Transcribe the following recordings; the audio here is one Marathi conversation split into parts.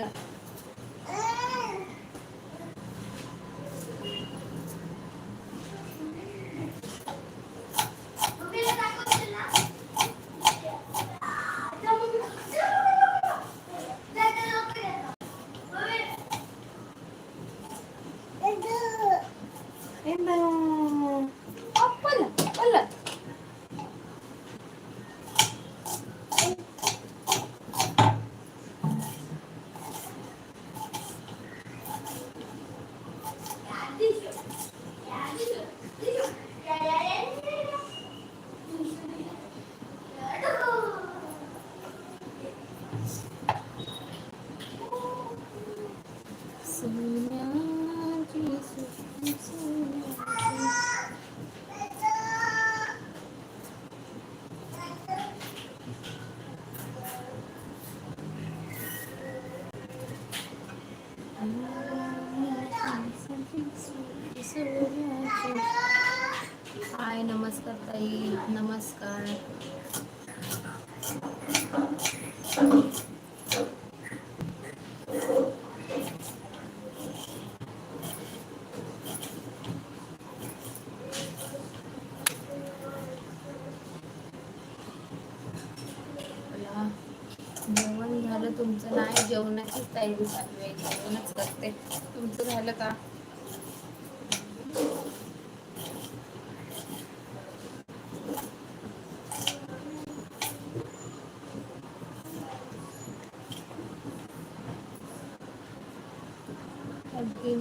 गेली का sa जेवणाची तयारी चालू आहे जेवणच करते. तुमचं झालं का? अगदी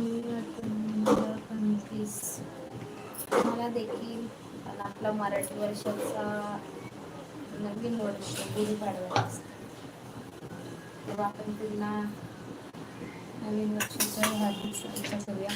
पंचवीस मला देखील आपला मराठी वर्षाचा नवीन वर्ष गुढीपाडवा असतो आपण पुन्हा नवीन वर्षाच्या हार्दिक शुभेच्छा करूया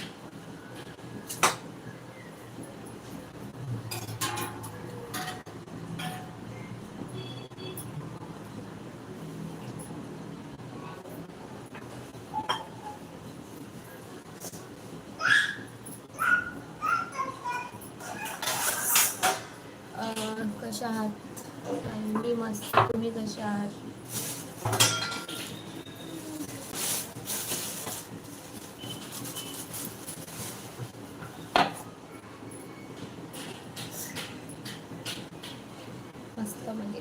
अं, कशा आहात मी मस्त तुम्ही कशा आहात मस्त म्हणजे.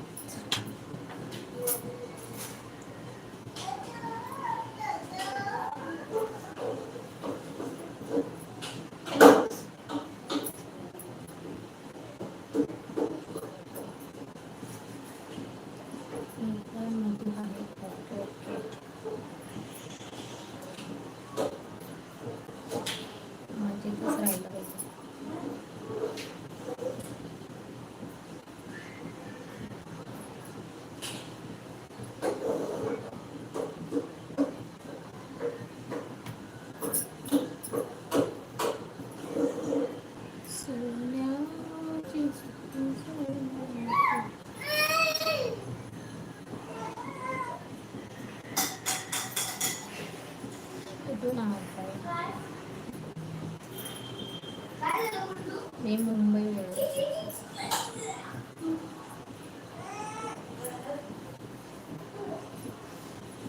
मी मुंबई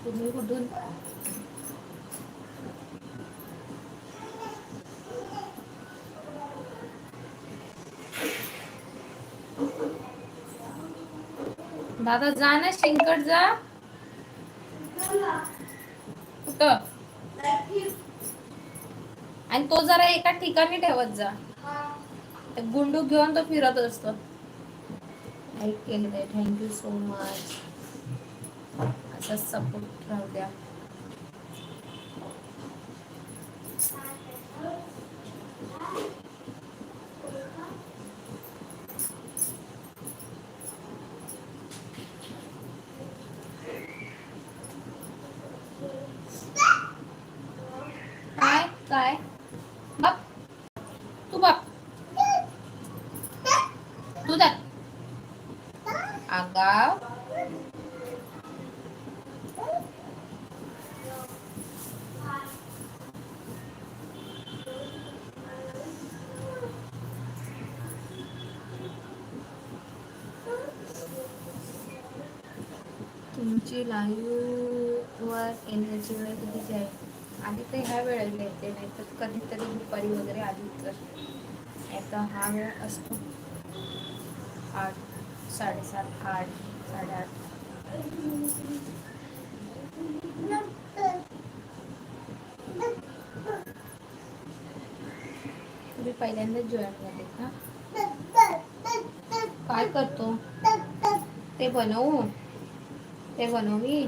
तुम्ही कुठून? दादा जा ना शिंकट जा. कुठं? आणि तो जरा एका ठिकाणी ठेवत जा. ते गुंडू घेऊन तो फिरत असतो. लाईक केलं आहे थँक्यू सो मच असा सपोर्ट राहू द्या. काय काय? बाप तू बाप तू जा आगाव तुमची लाईव्ह वर येण्याची वेळ कितीची आहे? आधी तर ह्या वेळेला येते नाही तर कधीतरी दुपारी वगैरे आली तर. आता हा वेळ असतो. आठ साडेसात आठ साडेआठ. तुम्ही पहिल्यांदाच जॉईन झाले का काय करतो? ते बनवू? ते बनवू दुपारी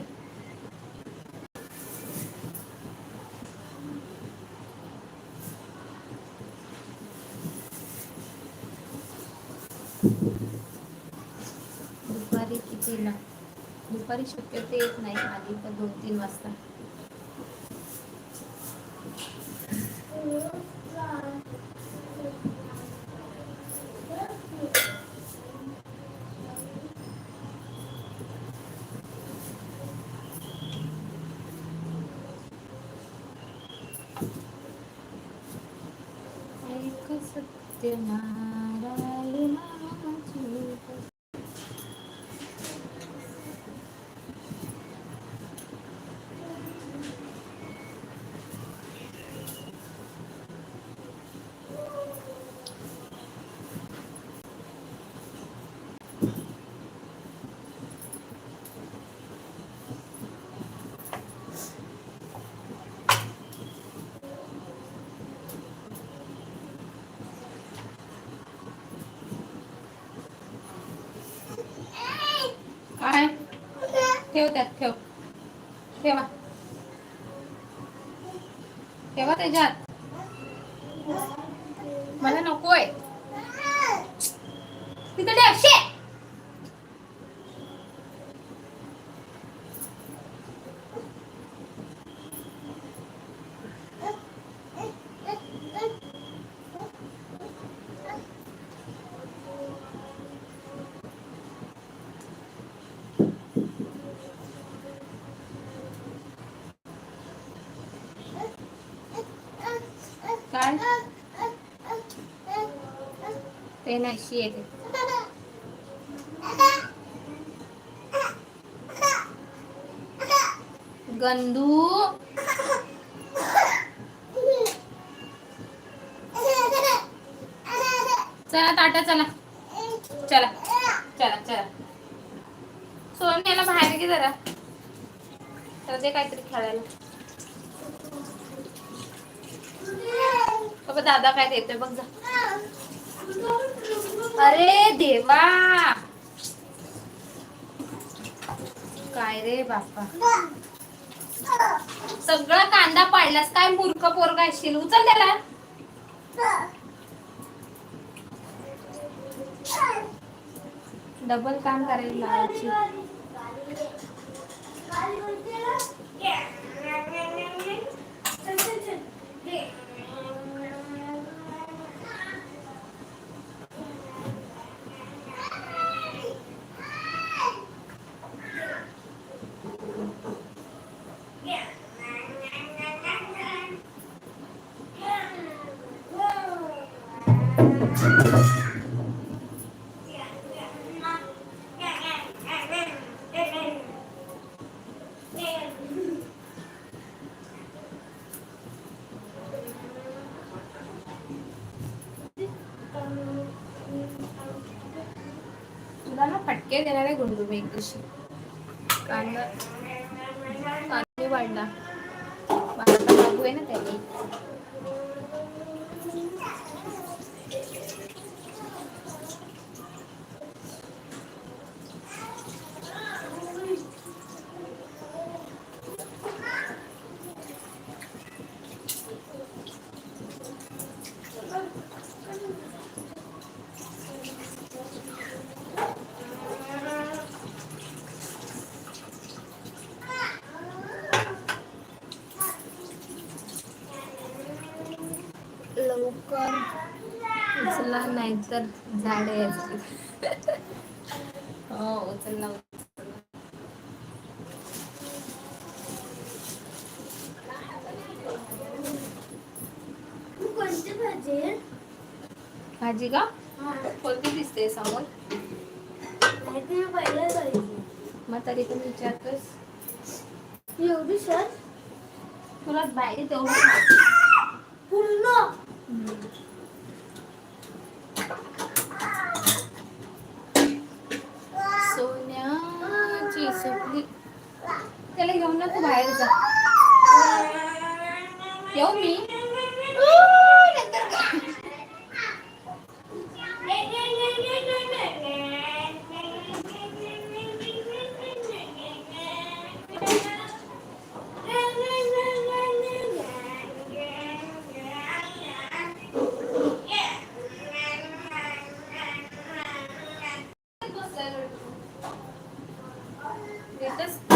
तिला दुपारी शक्यतो येत नाही आधी तर दोन तीन वाजता. सत्य ना. ठेव त्यात ठेव. ठेवा. ठेवा त्याच्यात मला नकोय तिथं ठेव शे काय ते नाही येते गंदू. चला ताटा चला. चला चला चला. सोन याला बाहेर घे जरा. तर ते काहीतरी खेळायला. बाबा दादा काय देतोय बघ जा. अरे देवा. काय रे बापा सगळा कांदा पाडलास काय मूर्ख पोरगा असशील उचल त्याला. डबल काम करायला लावायची. ना फटके देणार आहे गुंडू मी एक कांदा कांदे वाढला. बाबू आहे ना त्याने नाहीतर झाड हो उचलला भाजी का? कोणती दिसते समोर? मग तरी पण विचारतोस एवढी सर तुला बाहेर तेवढं पूर्ण त्याला घेऊन ना तू बाहेर जा. येऊ मी. This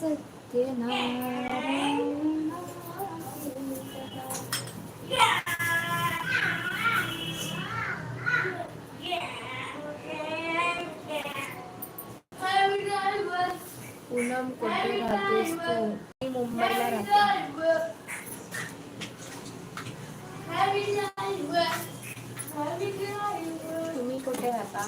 सत्यनारायण पूनम कुठे राहतेस तू मी मुंबईला राहते. तुम्ही कुठे राहता?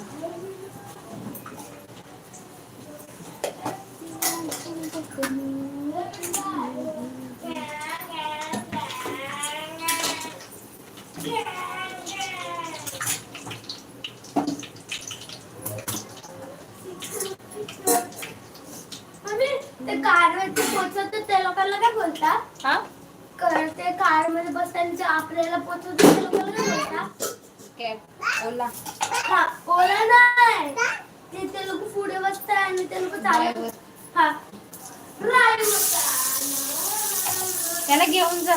आपल्याला पोचवतो ते लोकांना काय बोलता? कॅब ओला. हा ओला नाही. ते ते लोक पुढे बसतात आणि ते लोक चालत हा. त्याला घेऊन जा.